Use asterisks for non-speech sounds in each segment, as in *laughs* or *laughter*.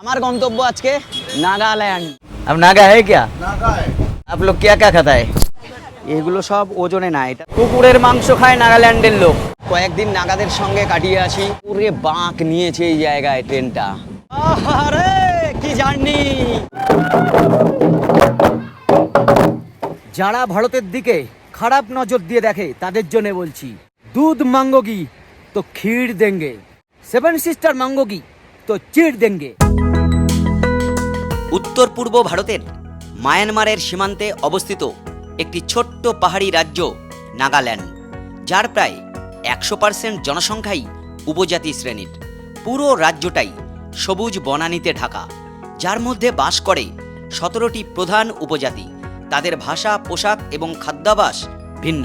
हमारा गंतव्य आज के नागालैंड अब नागा है क्या आप लोग क्या क्या खाता है এগুলো সব ওজনে না এটা কুকুরের মাংস খায় নাগাল্যান্ডের লোক কয়েকদিন নাগাদের সঙ্গে কাটিয়ে আসি পুরে বাঁক নিয়েছে এই জায়গায় ট্রেনটা আরে কি জার্নি যারা ভারতের দিকে খারাপ নজর দিয়ে দেখে তাদের জন্য বলছি দুধ মাঙ্গোগি তো ক্ষীর দেঙ্গে সেভেন সিস্টার মাঙ্গোগি তো চিড় দেঙ্গে উত্তর পূর্ব ভারতের মায়ানমারের সীমান্তে অবস্থিত একটি ছোট্ট পাহাড়ি রাজ্য নাগাল্যান্ড, যার প্রায় একশো পার্সেন্ট জনসংখ্যাই উপজাতি শ্রেণির। পুরো রাজ্যটাই সবুজ বনানীতে ঢাকা, যার মধ্যে বাস করে সতেরোটি প্রধান উপজাতি। তাদের ভাষা, পোশাক এবং খাদ্যাভাস ভিন্ন।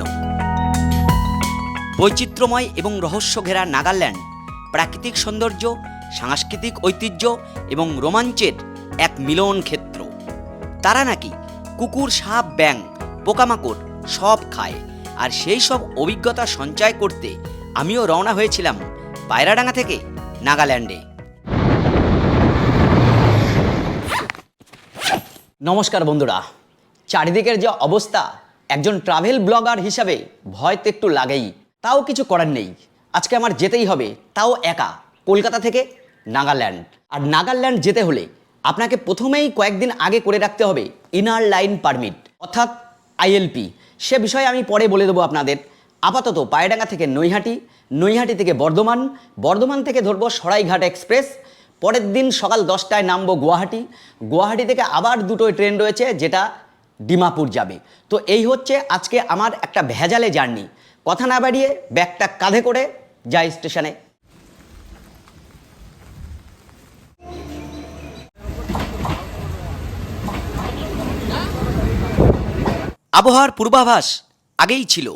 বৈচিত্র্যময় এবং রহস্য ঘেরা নাগাল্যান্ড, প্রাকৃতিক সৌন্দর্য, সাংস্কৃতিক ঐতিহ্য এবং রোমাঞ্চের এক মিলন ক্ষেত্র। তারা নাকি কুকুর, সাপ ব্যাং পোকামাকড় সব খায় আর সেই সব অভিজ্ঞতা সঞ্চয় করতে আমিও রওনা হয়েছিলাম পায়রাডাঙ্গা থেকে নাগাল্যান্ডে। নমস্কার বন্ধুরা। চারিদিকের যে অবস্থা, একজন ট্রাভেল ব্লগার হিসাবে ভয় তো একটু লাগেই। তাও কিছু করার নেই। আজকে আমার যেতেই হবে, তাও একা, কলকাতা থেকে নাগাল্যান্ড। আর নাগাল্যান্ড যেতে হলে আপনাকে প্রথমেই কয়েকদিন আগে করে রাখতে হবে ইনার লাইন পারমিট অর্থাৎ আইএলপি সে বিষয়ে আমি পরে বলে দেবো আপনাদের। আপাতত পায়ডাঙ্গা থেকে নৈহাটি নৈহাটি থেকে বর্ধমান বর্ধমান থেকে ধরবো সরাইঘাট এক্সপ্রেস। পরের দিন সকাল দশটায় নামবো গুয়াহাটি। গুয়াহাটি থেকে আবার দুটো ট্রেন রয়েছে, যেটা ডিমাপুর যাবে। তো এই হচ্ছে আজকে আমার একটা ভেজালে জার্নি। কথা না বাড়িয়ে ব্যাগটা কাঁধে করে যাই স্টেশনে। আবহাওয়ার পূর্বাভাস আগেই ছিল।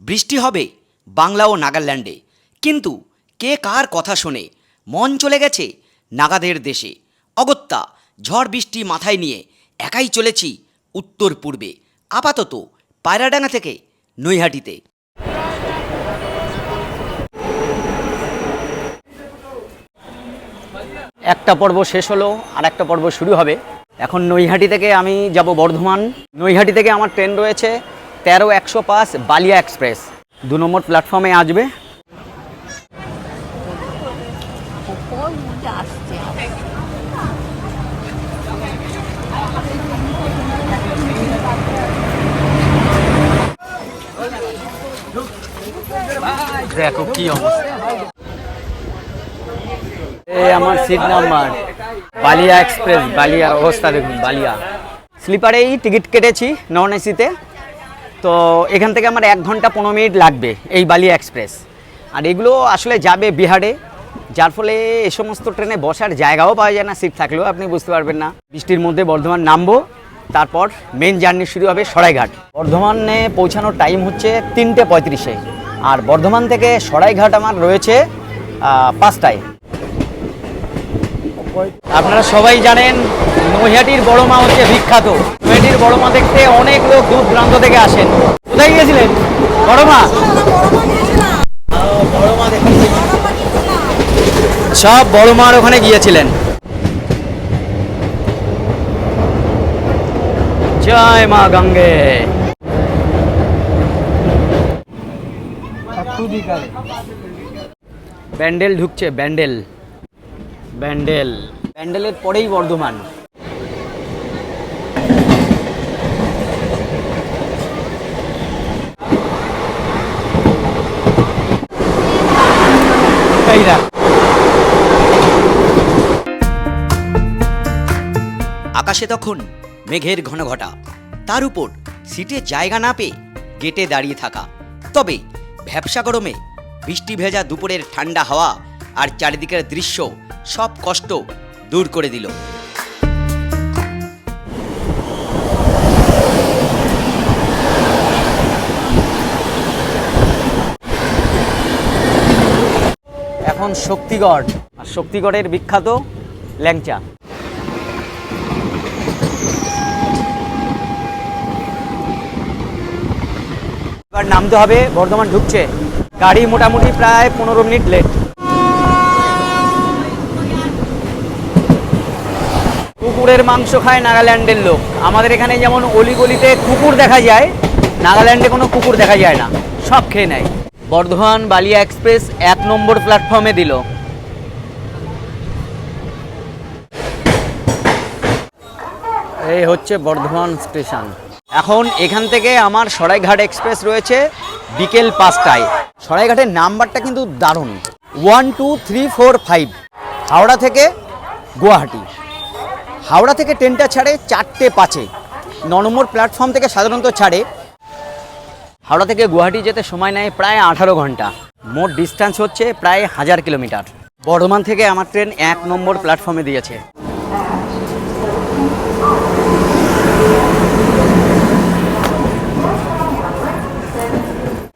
বৃষ্টি হবে বাংলা ও নাগাল্যান্ডে। কিন্তু কে কার কথা শোনে? মন চলে গেছে নাগাদের দেশে। অগত্যা ঝড় বৃষ্টি মাথায় নিয়ে একাই চলেছি উত্তর পূর্বে। আপাতত পায়রাডাঙ্গা থেকে নৈহাটিতে। একটা পর্ব শেষ হলো আর একটা পর্ব শুরু হবে। এখন নৈহাটি থেকে আমি যাব বর্ধমান। নৈহাটি থেকে আমার ট্রেন রয়েছে তেরো একশো পাঁচ বালিয়া এক্সপ্রেস। দু নম্বর প্ল্যাটফর্মে আসবে। দেখো কি অবস্থা। এই আমার সিট নাম্বার বালিয়া এক্সপ্রেস বালিয়ার অবস্থা দেখুন, বালিয়া। স্লিপারেই টিকিট কেটেছি নন এসিতে তো এখান থেকে আমার এক ঘণ্টা পনেরো মিনিট লাগবে এই বালিয়া এক্সপ্রেস আর এগুলো আসলে যাবে বিহারে, যার ফলে এ সমস্ত ট্রেনে বসার জায়গাও পাওয়া যায় না সিট থাকলেও আপনি বুঝতে পারবেন না। বৃষ্টির মধ্যে বর্ধমান নামবো, তারপর মেন জার্নি শুরু হবে সরাইঘাট। বর্ধমানে পৌঁছানোর টাইম হচ্ছে তিনটে পঁয়ত্রিশে। আর বর্ধমান থেকে সরাইঘাট আমার রয়েছে পাঁচটায়। আপনারা সবাই জানেন, নৈহাটির বড় মা হচ্ছে বিখ্যাত। নৈহাটির বড় মা দেখতে অনেক লোক দূর দূরান্ত থেকে আসেন। কোথায় গিয়েছিলেন? বড় মা? সব বড় মার ওখানে গিয়েছিলেন। জয় মা গঙ্গে। ব্যান্ডেল ঢুকছে, ব্যান্ডেল। ব্যান্ডেল। ব্যান্ডেলের পরেই বর্ধমান। আকাশে তখন মেঘের ঘন ঘটা তার উপর সিটে জায়গা না পেয়ে গেটে দাঁড়িয়ে থাকা। তবে ভ্যাবসা গরমে বৃষ্টি ভেজা দুপুরের ঠান্ডা হাওয়া আর চারিদিকের দৃশ্য সব কষ্ট দূর করে দিল। এখন শক্তিগড়, আর শক্তিগড়ের বিখ্যাত ল্যাংচা। এবার নামতে হবে, বর্ধমান ঢুকছে। গাড়ি মোটামুটি প্রায় পনেরো মিনিট লেট কুকুরের মাংস খায় নাগাল্যান্ডের লোক। আমাদের এখানে যেমন অলিগলিতে কুকুর দেখা যায়, নাগাল্যান্ডে কোনো কুকুর দেখা যায় না। সব খেয়ে নেয়। বর্ধমান বালিয়া এক্সপ্রেস এক নম্বর প্ল্যাটফর্মে দিল। এই হচ্ছে বর্ধমান স্টেশন। এখন এখান থেকে আমার সরাইঘাট এক্সপ্রেস রয়েছে বিকেল পাঁচটায়। সরাইঘাটের নাম্বারটা কিন্তু দারুণ। One two three four five, Howrah থেকে গুয়াহাটি। হাওড়া থেকে ট্রেনটা ছাড়ে চারটে পাঁচে। ন নম্বর প্ল্যাটফর্ম থেকে সাধারণত ছাড়ে। হাওড়া থেকে গুয়াহাটি যেতে সময় নেয় প্রায় আঠারো ঘণ্টা। মোট ডিস্টেন্স হচ্ছে প্রায় হাজার কিলোমিটার। বর্ধমান থেকে আমার ট্রেন এক নম্বর প্ল্যাটফর্মে দিয়েছে।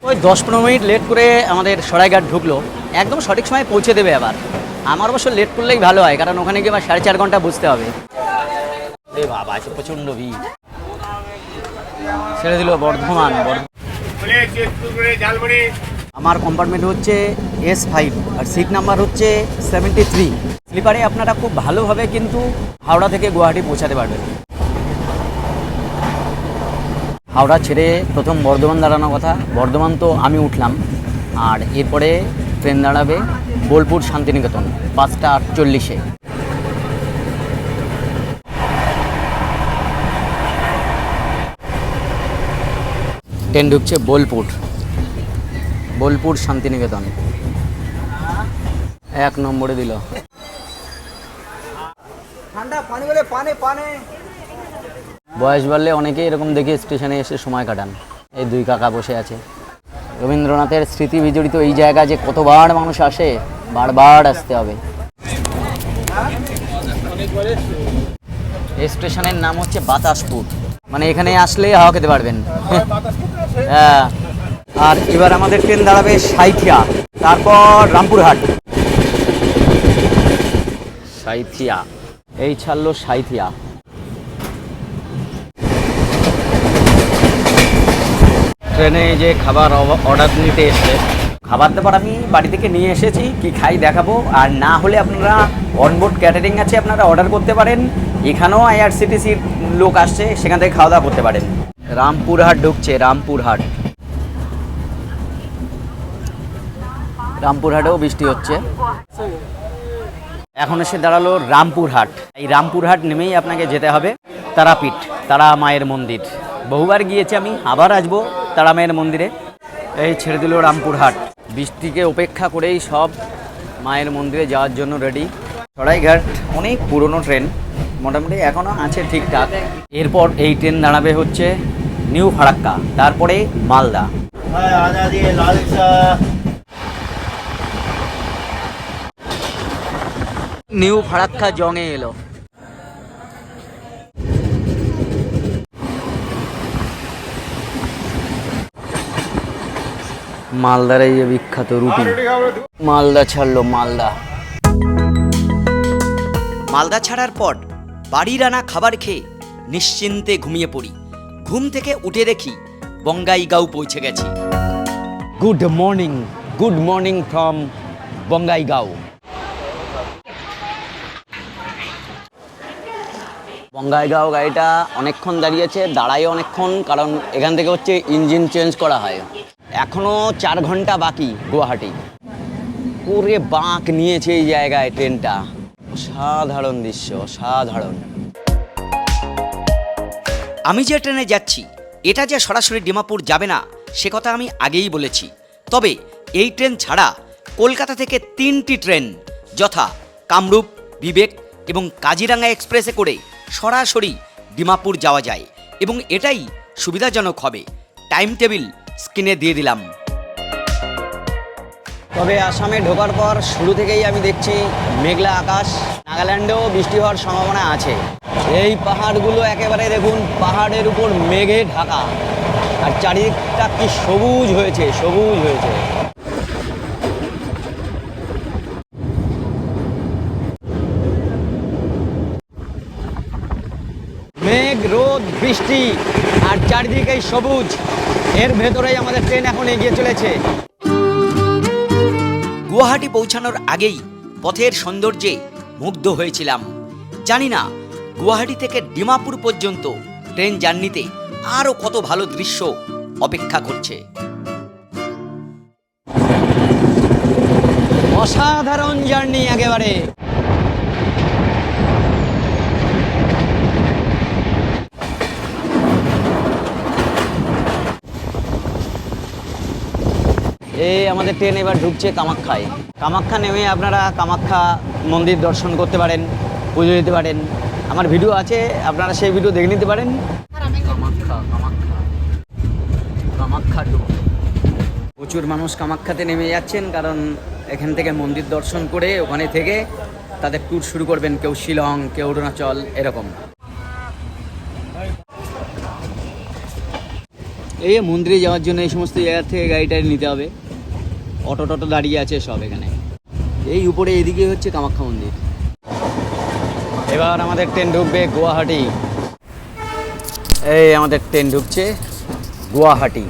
ওই দশ পনেরো মিনিট লেট করে আমাদের সরাইঘাট ঢুকলো। একদম সঠিক সময় পৌঁছে দেবে আবার। আমার অবশ্য লেট করলেই ভালো হয় কারণ ওখানে গিয়ে আবার সাড়ে চার ঘণ্টা বুঝতে হবে। বাবা আছে প্রচণ্ড ভিড়। ছেড়ে দিল বর্ধমান আমার কম্পার্টমেন্ট হচ্ছে এস ফাইভ আর সিট নাম্বার হচ্ছে সেভেন্টি থ্রি স্লিপারে আপনারা খুব ভালোভাবে কিন্তু হাওড়া থেকে গুয়াহাটি পৌঁছাতে পারবেন। হাওড়া ছেড়ে প্রথম বর্ধমান দাঁড়ানোর কথা। বর্ধমান তো আমি উঠলাম। আর এরপরে ট্রেন দাঁড়াবে বোলপুর শান্তিনিকেতন পাঁচটা আটচল্লিশে। ট্রেন ঢুকছে বোলপুর। বোলপুর শান্তিনিকেতন। এক নম্বরে দিল। বয়স বাড়লে অনেকেই এরকম দেখে স্টেশনে এসে সময় কাটান। এই দুই কাকা বসে আছে। রবীন্দ্রনাথের স্মৃতি বিজড়িত এই জায়গা যে কতবার মানুষ আসে, বারবার আসতে হবে। এই স্টেশনের নাম হচ্ছে বাতাসপুর। মানে এখানে আসলে হাওয়া খেতে পারবেন। *laughs* হ্যাঁ। আর এবার আমাদের ট্রেন দাঁড়াবে সাইথিয়া, তারপর রামপুরহাট। সাইথিয়া। এই ছাড়লো সাইথিয়া। ট্রেনে যে খাবার অর্ডার নিতে এসছে। খাবার দাবার আমি বাড়ি থেকে নিয়ে এসেছি, কি খাই দেখাবো। আর না হলে আপনারা অনবোর্ড ক্যাটারিং আছে, আপনারা অর্ডার করতে পারেন। এখানেও আইআরসিটিসির লোক আসছে, সেখান থেকে খাওয়া দাওয়া করতে পারেন। রামপুরহাট ঢুকছে, রামপুরহাট। রামপুরহাটেও বৃষ্টি হচ্ছে। এখন এসে দাঁড়াল রামপুরহাট। এই রামপুরহাট নেমেই আপনাকে যেতে হবে, তারাপীঠ, তারা মায়ের মন্দির। বহুবার গিয়েছি আমি, আবার আসব। তারা মায়ের মন্দিরে। এই ছেড়ে দিল রামপুরহাট বৃষ্টিকে উপেক্ষা করেই সব মায়ের মন্দিরে যাওয়ার জন্য রেডি সরাইঘাট অনেক পুরনো ট্রেন মোটামুটি এখনও আছে ঠিকঠাক। এরপর এই ট্রেন দাঁড়াবে হচ্ছে নিউ ফারাক্কা, তারপরে মালদা। নিউ ফারাক্কা জংয়ে এলো। মালদার এই যে বিখ্যাত রুটি। মালদা ছাড়লো মালদা। মালদা ছাড়ার পর বাড়ির আনা খাবার খেয়ে নিশ্চিন্তে ঘুমিয়ে পড়ি। ঘুম থেকে উঠে দেখি বঙ্গাইগাঁও পৌঁছে গেছি। Good morning good morning from Bongaigaon Bongaigaon গাড়িটা অনেকক্ষণ দাঁড়িয়েছে দাঁড়ায় অনেকক্ষণ কারণ এখান থেকে হচ্ছে ইঞ্জিন চেঞ্জ করা হয়। এখনও চার ঘণ্টা বাকি গুয়াহাটি। পুরে বাঁক নিয়েছে এই জায়গায় ট্রেনটা। সাধারণ দৃশ্য, অসাধারণ। আমি যে ট্রেনে যাচ্ছি, এটা যে সরাসরি ডিমাপুর যাবে না, সে কথা আমি আগেই বলেছি। তবে এই ট্রেন ছাড়া কলকাতা থেকে তিনটি ট্রেন, যথা কামরূপ, বিবেক এবং কাজিরাঙ্গা এক্সপ্রেসে করে সরাসরি ডিমাপুর যাওয়া যায় এবং এটাই সুবিধাজনক হবে। টাইম টেবিল স্ক্রিনে দিয়ে দিলাম। তবে আসামে ঢোকার পর শুরু থেকেই আমি দেখছি মেঘলা আকাশ। নাগাল্যান্ডেও বৃষ্টি হওয়ার সম্ভাবনা আছে। এই পাহাড়গুলো একেবারে দেখুন, পাহাড়ের উপর মেঘে ঢাকা। আর চারিদিকটা কি সবুজ হয়েছে সবুজ হয়েছে। মেঘ, রোদ, বৃষ্টি, আর চারিদিকে সবুজ। এর ভেতরেই আমাদের ট্রেন এখন এগিয়ে চলেছে। গুয়াহাটি পৌঁছানোর আগেই পথের সৌন্দর্যে মুগ্ধ হয়েছিলাম। জানি না গুয়াহাটি থেকে ডিমাপুর পর্যন্ত ট্রেন জার্নিতে আরও কত ভালো দৃশ্য অপেক্ষা করছে। অসাধারণ জার্নি একেবারে। এই আমাদের ট্রেন এবার ঢুকছে কামাখ্যায়। কামাখ্যা নেমে আপনারা কামাখ্যা মন্দির দর্শন করতে পারেন, পুজো দিতে পারেন। আমার ভিডিও আছে, আপনারা সেই ভিডিও দেখে নিতে পারেন। প্রচুর মানুষ কামাখ্যাতে নেমে যাচ্ছেন, কারণ এখান থেকে মন্দির দর্শন করে ওখানে থেকে তাদের ট্যুর শুরু করবেন, কেউ শিলং, কেউ অরুণাচল, এরকম। এই মন্দিরে যাওয়ার জন্য এই সমস্ত জায়গা থেকে গাড়ি টাড়ি নিতে হবে। অটো টটো দাঁড়িয়ে আছে সব এখানে। এই উপরে এদিকে হচ্ছে কামাখ্যা মন্দির। এবার আমাদের ট্রেন ঢুকবে গুয়াহাটি। এই আমাদের ট্রেন ঢুকছে গুয়াহাটি।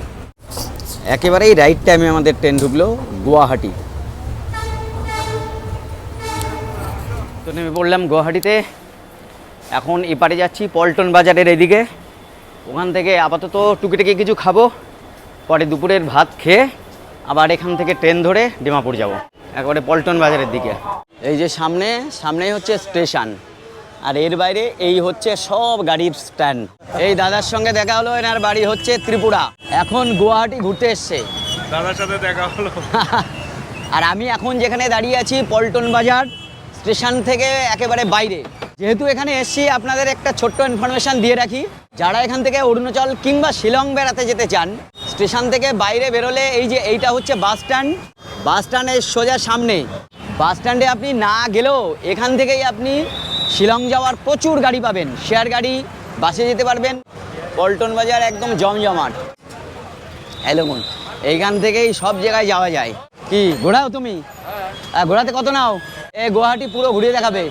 একেবারেই রাইট টাইমে আমাদের ট্রেন ঢুকলো গুয়াহাটি। তো নেমে পড়লাম গুয়াহাটিতে। এখন এপারে যাচ্ছি পল্টন বাজারের এদিকে। ওখান থেকে আপাতত টুকিটাকি কিছু খাব, পরে দুপুরের ভাত খেয়ে আবার এখান থেকে ট্রেন ধরে ডিমাপুর যাব। একবারে পল্টন বাজারের দিকে। এই যে সামনে সামনেই হচ্ছে স্টেশন। আর এর বাইরে এই হচ্ছে সব গাড়ির স্ট্যান্ড। এই দাদার সঙ্গে দেখা হলো এনার বাড়ি হচ্ছে ত্রিপুরা। এখন গুয়াহাটি ঘুরতে এসছে। দাদার সাথে দেখা হলো। *laughs* আর আমি এখন যেখানে দাঁড়িয়ে আছি পল্টন বাজার স্টেশন থেকে একেবারে বাইরে। যেহেতু এখানে এসছি, আপনাদের একটা ছোট্ট ইনফরমেশন দিয়ে রাখি। যারা এখান থেকে অরুণাচল কিংবা শিলং বেড়াতে যেতে চান, স্টেশন থেকে বাইরে বেরোলে এই যে এইটা হচ্ছে বাস স্ট্যান্ড। বাস স্ট্যান্ডের সোজা সামনে। বাস স্ট্যান্ডে আপনি না গেলেও এখান থেকেই আপনি শিলং যাওয়ার প্রচুর গাড়ি পাবেন। শেয়ার গাড়ি, বাসে যেতে পারবেন। পল্টন বাজার একদম জমজমাট। এলোমন এইখান থেকেই সব জায়গায় যাওয়া যায়। কি, ঘোরাও তুমি? ঘোরাতে কত নাও? এ, গুয়াহাটি পুরো ঘুরিয়ে দেখাবে।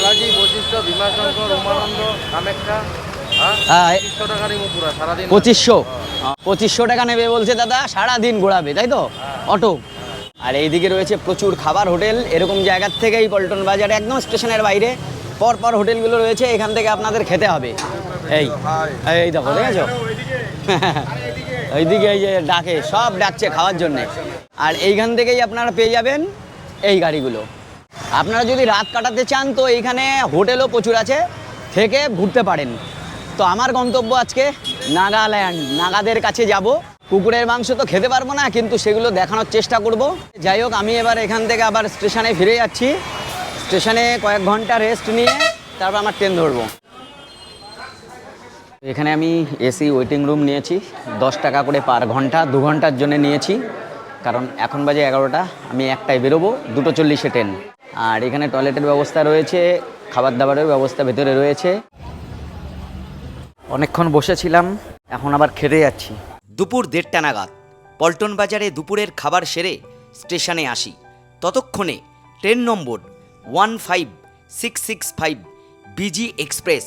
বালাজি বৈশিষ্ট্য ভীমাশঙ্কর উমানন্দ কামাখ্যা হ্যাঁ? হ্যাঁ, পঁচিশশো সারাদিন। পঁচিশশো? টাকা নেবে বলছে দাদা সারা দিন ঘোরাবে তাই তো? অটো। আর এইদিকে রয়েছে প্রচুর খাবার হোটেল এরকম জায়গার থেকেই পল্টন বাজারে একদম স্টেশনের বাইরে। পর পর হোটেলগুলো রয়েছে এখান থেকে আপনাদের খেতে হবে। এই এই দেখো দেখেছ? এইদিকে *laughs* এই যে ডাকে সব ডাকছে খাওয়ার জন্যে। আর এইখান থেকেই আপনারা পেয়ে যাবেন এই গাড়িগুলো। আপনারা যদি রাত কাটাতে চান, তো এইখানে হোটেলও প্রচুর আছে, থেকে ঘুরতে পারেন। তো আমার গন্তব্য আজকে নাগাল্যান্ড। নাগাদের কাছে যাব। কুকুরের মাংস তো খেতে পারব না, কিন্তু সেগুলো দেখানোর চেষ্টা করব। যাই হোক, আমি এবার এখান থেকে আবার স্টেশনে ফিরে যাচ্ছি। স্টেশনে কয়েক ঘণ্টা রেস্ট নিয়ে তারপর আমার ট্রেন ধরবো। এখানে আমি এসি ওয়েটিং রুম নিয়েছি। দশ টাকা করে পার ঘণ্টা, দু ঘণ্টার জন্য নিয়েছি। কারণ এখন বাজে এগারোটা, আমি একটাই বেরোবো, দুটো চল্লিশে ট্রেন আর এখানে টয়লেটের ব্যবস্থা রয়েছে খাবার দাবারের ব্যবস্থা ভেতরে রয়েছে। অনেকক্ষণ বসেছিলাম এখন আবার খেতে যাচ্ছি। দুপুর দেড়টা নাগাদ পল্টন বাজারে দুপুরের খাবার সেরে স্টেশনে আসি। ততক্ষণে train number one five six six five BG express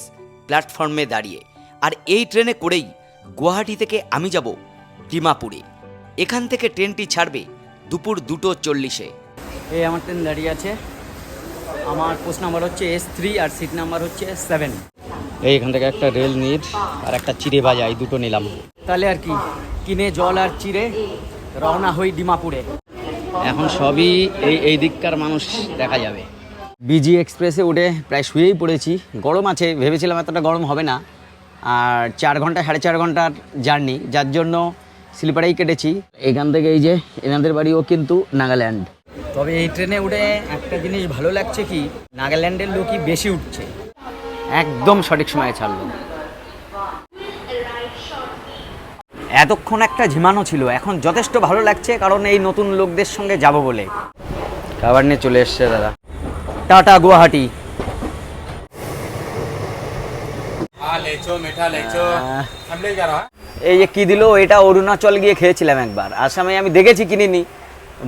প্ল্যাটফর্মে দাঁড়িয়ে। আর এই ট্রেনে করেই গুয়াহাটি থেকে আমি যাব ডিমাপুরে। এখান থেকে ট্রেনটি ছাড়বে দুপুর দুটো চল্লিশে। এই আমার ট্রেন দাঁড়িয়ে আছে। আমার পোস্ট নাম্বার হচ্ছে এস থ্রি আর সিট নাম্বার হচ্ছে সেভেন এই এখান থেকে একটা রেল নিট আর একটা চিড়ে ভাজা এই দুটো নিলাম। তাহলে আর কি কিনে জল আর চিড়ে রওনা হই ডিমাপুরে। এখন সবই এই এই দিককার মানুষ দেখা যাবে। বিজি এক্সপ্রেসে উঠে প্রায় শুয়েই পড়েছি। গরম আছে ভেবেছিলাম এতটা গরম হবে না। আর চার ঘণ্টা সাড়ে চার ঘণ্টার জার্নি যার জন্য স্লিপারেই কেটেছি। এখান থেকে এই যে এনাদের বাড়িও কিন্তু নাগাল্যান্ড। তবে এই ট্রেনে উঠে একটা জিনিস ভালো লাগছে কি নাগাল্যান্ডের লোকই বেশি উঠছে। একদম সঠিক সময়ে ছাড়লো। এতক্ষণ একটা ঝিমানো ছিল এখন যথেষ্ট ভালো লাগছে কারণ এই নতুন লোকদের সঙ্গে যাব বলে। খাবার নিয়ে চলে এসছে দাদা। টাটা গুয়াহাটি। এই যে কি দিল এটা অরুণাচল গিয়ে খেয়েছিলাম একবার। আসামে আমি দেখেছি কিনিনি।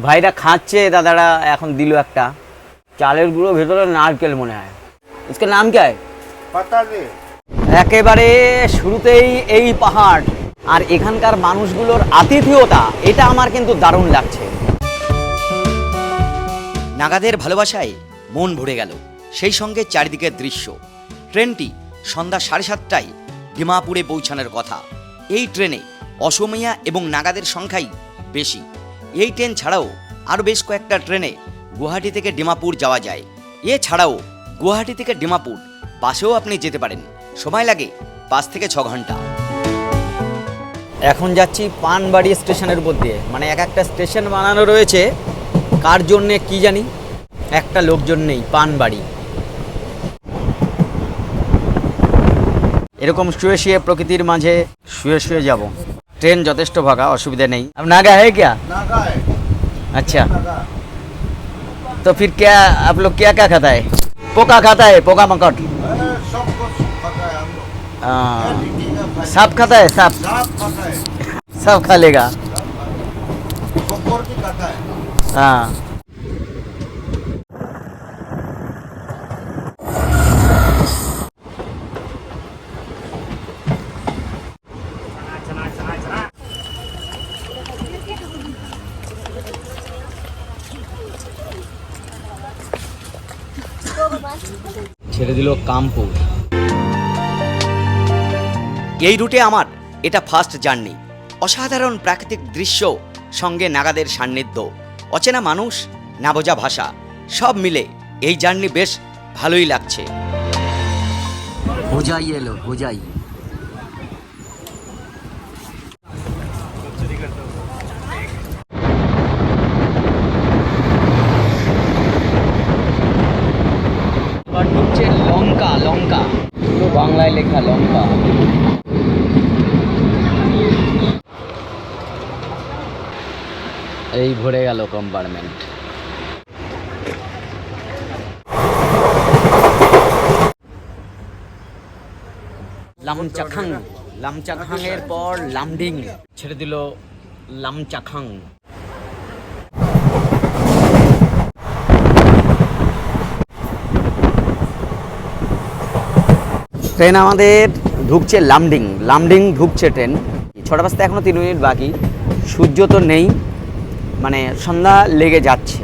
ভাইরা খাচ্ছে দাদারা এখন দিল একটা চালের গুঁড়ো ভেতরে নারকেল মনে হয় इसका নাম क्या है पता नहीं একেবারে শুরুতেই এই পাহাড় আর এখানকার মানুষগুলোর আতিথেয়তা এটা আমার কিন্তু দারুণ লাগছে নাগাদের ভালোবাসায় মন ভরে গেল সেই সঙ্গে চারিদিকের দৃশ্য ট্রেনটি সন্ধ্যা সাড়ে সাতটায় ডিমাপুরে পৌঁছানোর কথা এই ট্রেনে অসমিয়া এবং নাগাদের সংখ্যাই বেশি এই ট্রেন ছাড়াও আরও বেশ কয়েকটা ট্রেনে গুয়াহাটি থেকে ডিমাপুর যাওয়া যায়। এছাড়াও গুয়াহাটি থেকে ডিমাপুর বাসেও আপনি যেতে পারেন। সময় লাগে পাঁচ থেকে ছ ঘণ্টা। এখন যাচ্ছি পানবাড়ি স্টেশনের উপর দিয়ে। মানে এক একটা স্টেশন বানানো রয়েছে। কার জন্যে কি জানি? একটা লোকজন নেই, পানবাড়ি। এরকম শুয়ে শুয়ে প্রকৃতির মাঝে শুয়ে শুয়ে যাব। ট্রেন যথেষ্ট ভাগা অসুবিধা নেই अब नागा है क्या नागा है अच्छा तो फिर क्या आप लोग क्या क्या खाता है पोका खाता है पोका मकट सब कुछ खाता है हम लोग हाँ, लिट्टी का खाए सांप खाता है सांप साफ खाता है सब खा लेगा कुकुर भी खाता है দিল কামপুর। এই রুটে আমার এটা ফার্স্ট জার্নি অসাধারণ প্রাকৃতিক দৃশ্য, সঙ্গে নাগাদের সান্নিধ্য। অচেনা মানুষ, না বোঝা ভাষা, সব মিলে এই জার্নি বেশ ভালোই লাগছে। হোজাই এলো হোজাই এবার ঢুকছে লঙ্কা লঙ্কা। বাংলায় লেখা লঙ্কা। এই ভরে গেল কম্পার্টমেন্ট লামচাখাং। লামচাখাং এর পর লামডিং। ছেড়ে দিল লামচাখাং। ট্রেন আমাদের ঢুকছে লামডিং লামডিং ঢুকছে ট্রেন। ছটা বাজতে এখনও তিন মিনিট বাকি। সূর্য তো নেই মানে সন্ধ্যা লেগে যাচ্ছে।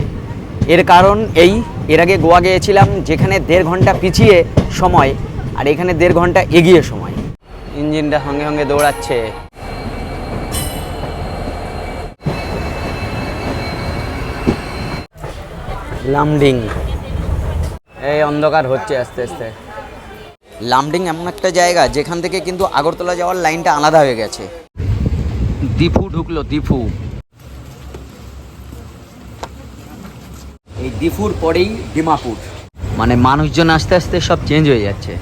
এর কারণ এই, এর আগে গোয়া গিয়েছিলাম, যেখানে দেড় ঘণ্টা পিছিয়ে সময়, আর এখানে দেড় ঘণ্টা এগিয়ে সময়। ইঞ্জিনটা সঙ্গে সঙ্গে দৌড়াচ্ছে। লামডিং। এই অন্ধকার হচ্ছে আস্তে আস্তে। লামডিং এমন একটা জায়গা যেখান থেকে কিন্তু আগরতলা যাওয়ার লাইনটা আলাদা হয়ে গেছে। দীপু ঢুকলো দীপু। এই দীপুর পরেই ডিমাপুর। মানে মানুষজন আস্তে আস্তে সব চেঞ্জ হয়ে যাচ্ছে।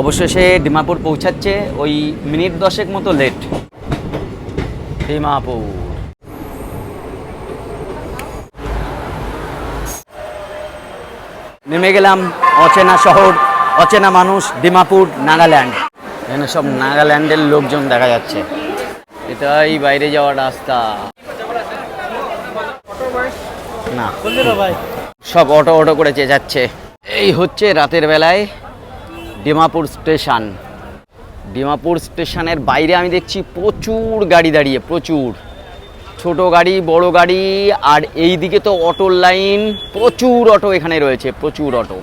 অবশেষে ডিমাপুর পৌঁছাচ্ছে ওই মিনিট দশেক মতো লেট ডিমাপুর। নেমে গেলাম। অচেনা শহর, অচেনা মানুষ, ডিমাপুর, নাগাল্যান্ড। এখানে সব নাগাল্যান্ডের লোকজন দেখা যাচ্ছে। এটাই বাইরে যাওয়ার রাস্তা। না। সব অটো অটো করে চেঁচাচ্ছে। এই হচ্ছে রাতের বেলায় ডিমাপুর স্টেশন। ডিমাপুর স্টেশনের বাইরে আমি দেখছি প্রচুর গাড়ি দাঁড়িয়ে, প্রচুর। ছোট গাড়ি, বড় গাড়ি, আর এই দিকে তো অটোর লাইন, প্রচুর অটো এখানে রয়েছে, প্রচুর অটো।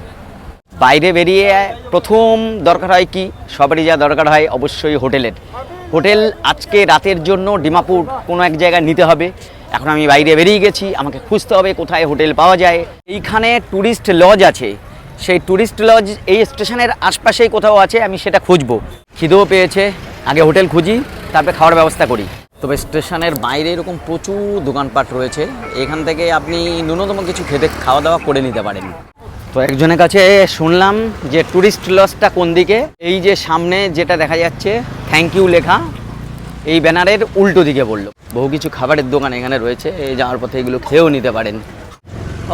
বাইরে বেরিয়ে প্রথম দরকার হয় কি? সবারই যা দরকার হয় অবশ্যই হোটেলের। হোটেল আজকে রাতের জন্য ডিমাপুর কোনো এক জায়গায় নিতে হবে। এখন আমি বাইরে বেরিয়ে গেছি, আমাকে খুঁজতে হবে কোথায় হোটেল পাওয়া যায়। এইখানে ট্যুরিস্ট লজ আছে। সেই ট্যুরিস্ট লজ এই স্টেশনের আশপাশেই কোথাও আছে, আমি সেটা খুঁজবো। খিদেও পেয়েছে, আগে হোটেল খুঁজি, তারপরে খাওয়ার ব্যবস্থা করি। তবে স্টেশনের বাইরে এরকম প্রচুর দোকানপাট রয়েছে, এখান থেকে আপনি ন্যূনতম কিছু খেতে, খাওয়া দাওয়া করে নিতে পারেন। তো একজনের কাছে শুনলাম যে ট্যুরিস্ট লজটা কোন দিকে? এই যে সামনে যেটা দেখা যাচ্ছে থ্যাংক ইউ লেখা, এই ব্যানারের উল্টো দিকে বলল। বহু কিছু খাবারের দোকান এখানে রয়েছে, এই যাওয়ার পথে এগুলো খেয়েও নিতে পারেন।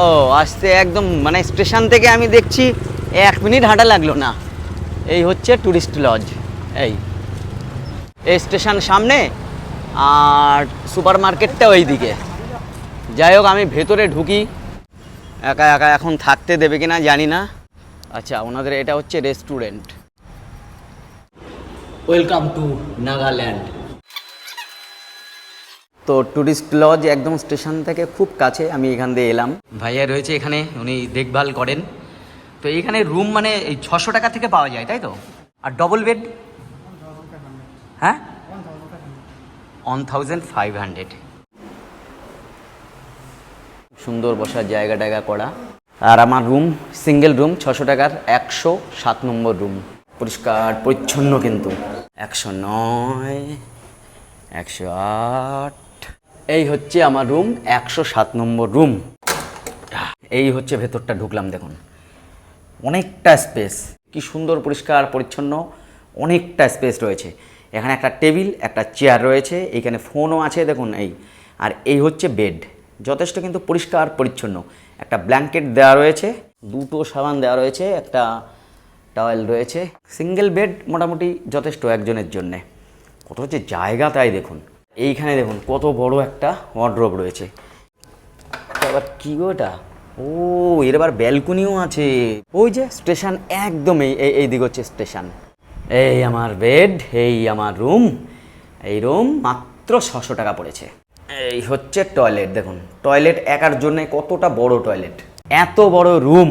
ও, আসতে একদম মানে স্টেশন থেকে আমি দেখছি এক মিনিট হাঁটা লাগল না। এই হচ্ছে ট্যুরিস্ট লজ এই। এই স্টেশন সামনে আর সুপার মার্কেটটা ওই দিকে যাই হোক, আমি ভেতরে ঢুকি। একা একা এখন থাকতে দেবে কিনা জানি না। আচ্ছা ওনাদের এটা হচ্ছে রেস্টুরেন্ট ওয়েলকাম টু নাগাল্যান্ড তো ট্যুরিস্ট লজ একদম স্টেশন থেকে খুব কাছে আমি এখান দিয়ে এলাম। ভাইয়া রয়েছে এখানে উনি দেখভাল করেন। তো এইখানে রুম মানে এই ছশো টাকা থেকে পাওয়া যায় তাই তো? আর ডবল বেড হ্যাঁ? ওয়ান থাউজেন্ড ফাইভ হান্ড্রেড সুন্দর বসার জায়গা টায়গা করা। আর আমার রুম সিঙ্গেল রুম ছশো টাকার একশো সাত নম্বর রুম পরিষ্কার, পরিচ্ছন্ন কিন্তু। একশো নয়, একশো আট। এই হচ্ছে আমার রুম একশো সাত নম্বর রুম এই হচ্ছে ভেতরটা ঢুকলাম, দেখুন। অনেকটা স্পেস কি সুন্দর, পরিষ্কার, পরিচ্ছন্ন, অনেকটা স্পেস রয়েছে। এখানে একটা টেবিল, একটা চেয়ার রয়েছে, এইখানে ফোনও আছে, দেখুন, এই। আর এই হচ্ছে বেড যথেষ্ট কিন্তু পরিষ্কার, পরিচ্ছন্ন। একটা ব্ল্যাঙ্কেট দেওয়া রয়েছে, দুটো সাবান দেওয়া রয়েছে, একটা টাওয়েল রয়েছে। সিঙ্গেল বেড মোটামুটি যথেষ্ট একজনের জন্যে। কত হচ্ছে জায়গা তাই দেখুন। এইখানে দেখুন, কত বড় একটা ওয়ার্ড্রোব রয়েছে। আবার কী এটা? ও, এর আবার ব্যালকনিও আছে। ওই যে স্টেশন একদম এই, এই- এই দিক হচ্ছে স্টেশন এই আমার বেড এই আমার রুম এই রুম মাত্র ছশো টাকা পড়েছে। এই হচ্ছে টয়লেট দেখুন। টয়লেট একার জন্য কতটা বড় টয়লেট এত বড় রুম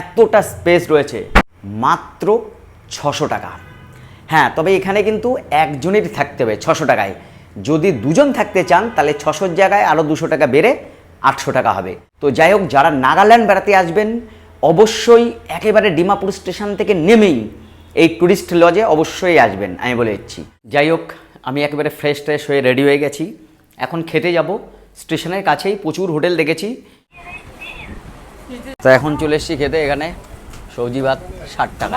এতটা স্পেস রয়েছে, মাত্র ছশো টাকা। হ্যাঁ তবে এখানে কিন্তু একজনেরই থাকতে হবে ছশো টাকায়। যদি দুজন থাকতে চান, তাহলে ছশোর জায়গায় আরও দুশো টাকা বেড়ে আটশো টাকা হবে। তো যাই হোক, যারা নাগাল্যান্ড বেড়াতে আসবেন, অবশ্যই একেবারে ডিমাপুর স্টেশন থেকে নেমেই এই ট্যুরিস্ট লজে অবশ্যই আসবেন, আমি বলে দিচ্ছি। যাই হোক, আমি একেবারে ফ্রেশ ট্রেশ হয়ে রেডি হয়ে গেছি। এখন খেতে যাব। স্টেশনের কাছেই প্রচুর হোটেল দেখেছি। তো এখন চলে এসেছি খেতে এখানে সবজি ভাত ষাট টাকা।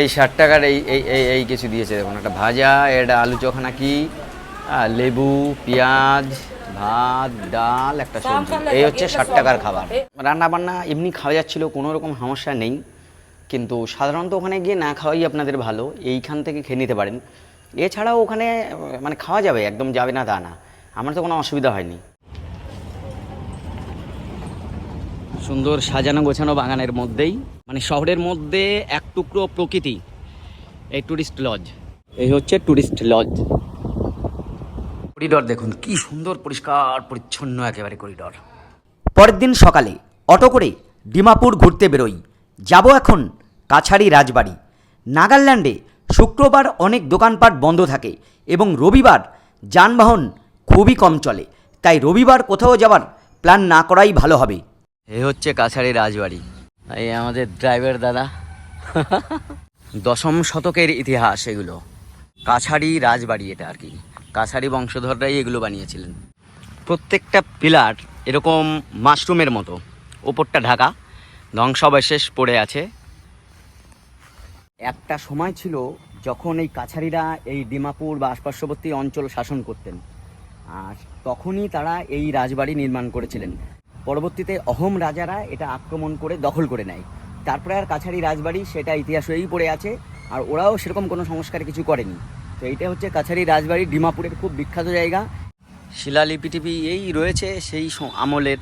এই ষাট টাকার এই এই এই কিছু দিয়েছে দেখুন একটা ভাজা এটা আলু চোখা নাকি আহ, লেবু পেঁয়াজ ভাত ডাল একটা সবজি। এই হচ্ছে ষাট টাকার খাবার। রান্না বান্না এমনি খাওয়া যাচ্ছিল কোনো রকম সমস্যা নেই। কিন্তু সাধারণত ওখানে গিয়ে না খাওয়াই আপনাদের ভালো এইখান থেকে খেয়ে নিতে পারেন। এছাড়াও ওখানে মানে খাওয়া যাবে একদম যাবে না তা না। আমার তো কোনো অসুবিধা হয়নি। সুন্দর সাজানো গোছানো বাগানের মধ্যেই মানে শহরের মধ্যে এক টুকরো প্রকৃতি এই টুরিস্ট লজ এই হচ্ছে টুরিস্ট লজ করিডর দেখুন কি সুন্দর পরিষ্কার পরিচ্ছন্ন একেবারে করিডর। পরের দিন সকালে অটো করে ডিমাপুর ঘুরতে বেরোই। যাব এখন কাছাড়ি রাজবাড়ি। নাগাল্যান্ডে শুক্রবার অনেক দোকানপাট বন্ধ থাকে এবং রবিবার যানবাহন খুবই কম চলে। তাই রবিবার কোথাও যাওয়ার প্ল্যান না করাই ভালো হবে। এ হচ্ছে কাছাড়ি রাজবাড়ি। এই আমাদের ড্রাইভার দাদা। দশম শতকের ইতিহাস এগুলো। কাছাড়ি রাজবাড়ি এটা আর কি। কাছাড়ি বংশধররাই এগুলো বানিয়েছিলেন। প্রত্যেকটা পিলার এরকম মাশরুমের মতো। ওপরটা ঢাকা, ধ্বংসাবশেষ পড়ে আছে। একটা সময় ছিল যখন এই কাছারিরা এই ডিমাপুর বা আশপার্শ্ববর্তী অঞ্চল শাসন করতেন। আর তখনই তারা এই রাজবাড়ি নির্মাণ করেছিলেন। পরবর্তীতে অহোম রাজারা এটা আক্রমণ করে দখল করে নেয়। তারপরে আর কাছারি রাজবাড়ি সেটা ইতিহাস হয়েই পড়ে আছে, আর ওরাও সেরকম কোনো সংস্কার কিছু করেনি। তো এইটা হচ্ছে কাছারি রাজবাড়ি, ডিমাপুরের খুব বিখ্যাত জায়গা। শিলালিপি টিপি এই রয়েছে সেই আমলের।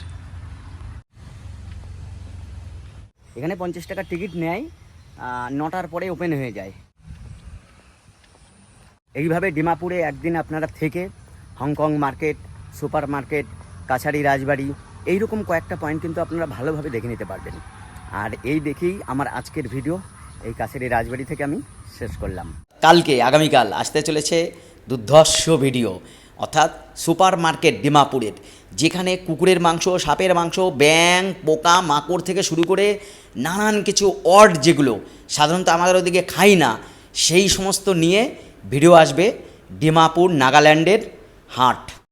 এখানে পঞ্চাশ টাকার টিকিট নেয় নটার পরে ওপেন হয়ে যায়। এইভাবে ডিমাপুরে একদিন আপনারা থেকে হংকং মার্কেট, সুপার মার্কেট কাছারি রাজবাড়ি, এইরকম কয়েকটা পয়েন্ট কিন্তু আপনারা ভালোভাবে দেখে নিতে পারবেন। আর এই দেখেই আমার আজকের ভিডিও এই কাছারি রাজবাড়ি থেকে আমি শেষ করলাম। কালকে, আগামীকাল আসতে চলেছে দুর্ধর্ষ ভিডিও অর্থাৎ সুপার মার্কেট ডিমাপুরের, যেখানে কুকুরের মাংস, সাপের মাংস ব্যাং পোকা, মাকড় থেকে শুরু করে নানান কিছু অড যেগুলো সাধারণত আমাদের ওদিকে খাই না, সেই সমস্ত নিয়ে ভিডিও আসবে ডিমাপুর, নাগাল্যান্ডের হাট